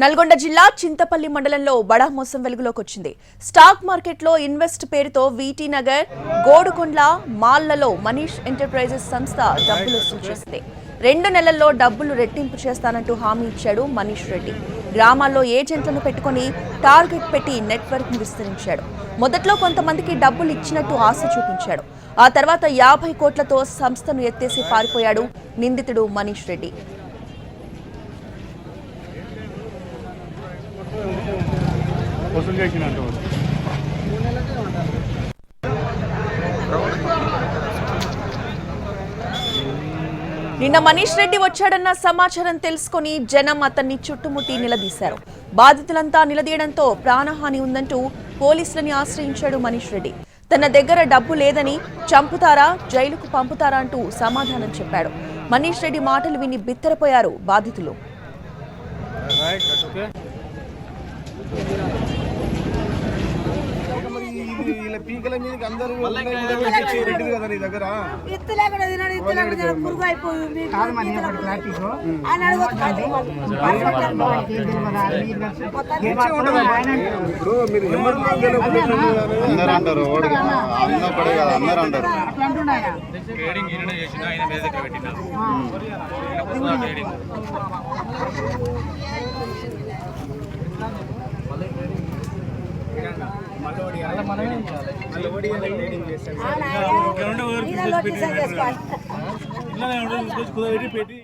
నల్గొండ జిల్లా చింతపల్లి మండలంలో బడా మోసం వెలుగులోకి వచ్చింది. స్టాక్ మార్కెట్లో ఇన్వెస్ట్ పేరుతో వీటీ నగర్ గోడుకొండ్ల మాల్లలో మనీష్ ఎంటర్ప్రైజెస్ సంస్థ డబ్బులు వసూలు చేసింది. రెండు నెలల్లో డబ్బులు రెట్టింపు చేస్తానంటూ హామీ ఇచ్చాడు మనీష్ రెడ్డి. గ్రామాల్లో ఏజెంట్లను పెట్టుకొని టార్గెట్ పెట్టి నెట్వర్క్ విస్తరించాడు. మొదట్లో కొంతమందికి డబ్బులు ఇచ్చినట్టు ఆశ చూపించాడు. ఆ తర్వాత యాభై కోట్లతో సంస్థను ఎత్తేసి పారిపోయాడు నిందితుడు మనీష్ రెడ్డి. వసూలు చేసినట్టు. నిన్న మనీష్ రెడ్డి వచ్చాడన్న సమాచారం తెలుసుకొని జనం అతన్ని చుట్టుముట్టి నిలదీశారు. బాధితులంతా నిలదీయడంతో ప్రాణహాని ఉందంటూ పోలీసులని ఆశ్రయించాడు మనీష్ రెడ్డి. తన దగ్గర డబ్బు లేదని చంపుతారా జైలుకు పంపుతారా అంటూ సమాధానం చెప్పాడు. మనీష్ రెడ్డి మాటలు విని బిత్తరపోయారు బాధితులు. పీకల మీదకి అందరూ రెడ్డి కదా నీ దగ్గర ఇత్తు లేకుండా తినడు ఇత్తు లేకుండా తినడు పురుగు అయిపోయింది అని అడగొచ్చు ఇప్పుడు మీరు ఎమ్మడి తెలియకుండా అందరూ అంటారు ఓడి అన్న పడే కదా అందరూ అంటారు ట్రేడింగ్ ఈయన చేసిన ఆయన మీద దగ్గర పెట్టిన ఈయన కోసం ట్రేడింగ్ పెట్టి